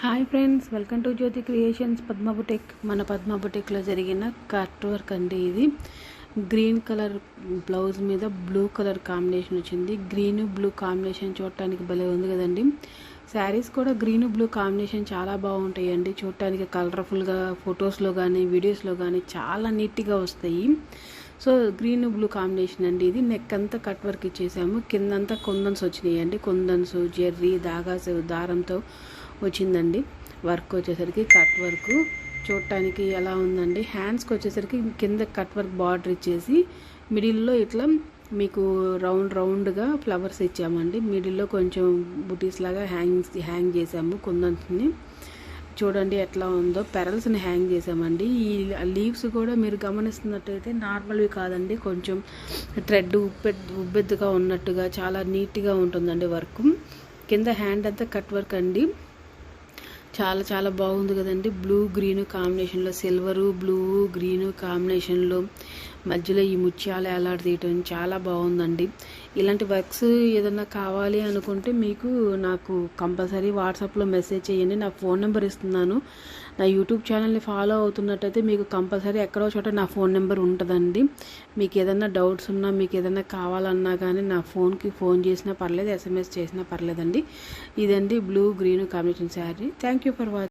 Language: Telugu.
Hi friends welcome to Jyothi creations Padma boutique మన పద్మ బుటెక్లో జరిగిన కట్ వర్క్ అండి ఇది. గ్రీన్ కలర్ బ్లౌజ్ మీద బ్లూ కలర్ కాంబినేషన్ వచ్చింది. గ్రీన్ బ్లూ కాంబినేషన్ చూడటానికి భలే ఉంది కదండి. శారీస్ కూడా గ్రీన్ బ్లూ కాంబినేషన్ చాలా బాగుంటాయండి. చూడటానికి కలర్ఫుల్గా ఫొటోస్లో కానీ వీడియోస్లో కానీ చాలా నీట్గా వస్తాయి. సో గ్రీన్ బ్లూ కాంబినేషన్ అండి ఇది. నెక్ అంతా కట్ వర్క్ ఇచ్చేసాము. కిందంతా కొందన్స్ వచ్చినాయి అండి కొందన్స్ జెర్రీ దాగాస్ దారంతో వచ్చిందండి. వర్క్ వచ్చేసరికి కట్ వర్క్. చూడటానికి ఎలా ఉందండి? హ్యాండ్స్కి వచ్చేసరికి కింద కట్ వర్క్ బార్డర్ ఇచ్చేసి మిడిల్లో ఇట్లా మీకు రౌండ్ రౌండ్గా ఫ్లవర్స్ ఇచ్చామండి. మిడిల్లో కొంచెం బుటీస్ లాగా హ్యాంగ్ హ్యాంగ్ చేసాము కొందని చూడండి ఎట్లా ఉందో. పెరల్స్ని హ్యాంగ్ చేసామండి. ఈ లీవ్స్ కూడా మీరు గమనిస్తున్నట్టయితే నార్మల్వి కాదండి. కొంచెం థ్రెడ్ ఉబ్బెద్దు ఉబ్బెద్దుగా ఉన్నట్టుగా చాలా నీట్గా ఉంటుందండి వర్క్. కింద హ్యాండ్ అంతా కట్ వర్క్ అండి. చాలా చాలా బాగుంది కదండి. బ్లూ గ్రీన్ కాంబినేషన్లో సిల్వరు బ్లూ గ్రీన్ కాంబినేషన్లో మధ్యలో ఈ ముత్యాలు ఎలాడదీయటం చాలా బాగుందండి. ఇలాంటి వర్క్స్ ఏదన్నా కావాలి అనుకుంటే మీకు నాకు కంపల్సరీ వాట్సాప్లో మెసేజ్ చేయండి. నా ఫోన్ నెంబర్ ఇస్తున్నాను. నా యూట్యూబ్ ఛానల్ని ఫాలో అవుతున్నట్టయితే మీకు కంపల్సరీ ఎక్కడో చోట నా ఫోన్ నెంబర్ ఉంటుందండి. మీకు ఏదన్నా డౌట్స్ ఉన్నా మీకు ఏదన్నా కావాలన్నా కానీ నా ఫోన్కి ఫోన్ చేసినా పర్లేదు ఎస్ఎంఎస్ చేసినా పర్లేదండి. ఇదండి blue green combination sari. Thank you for watching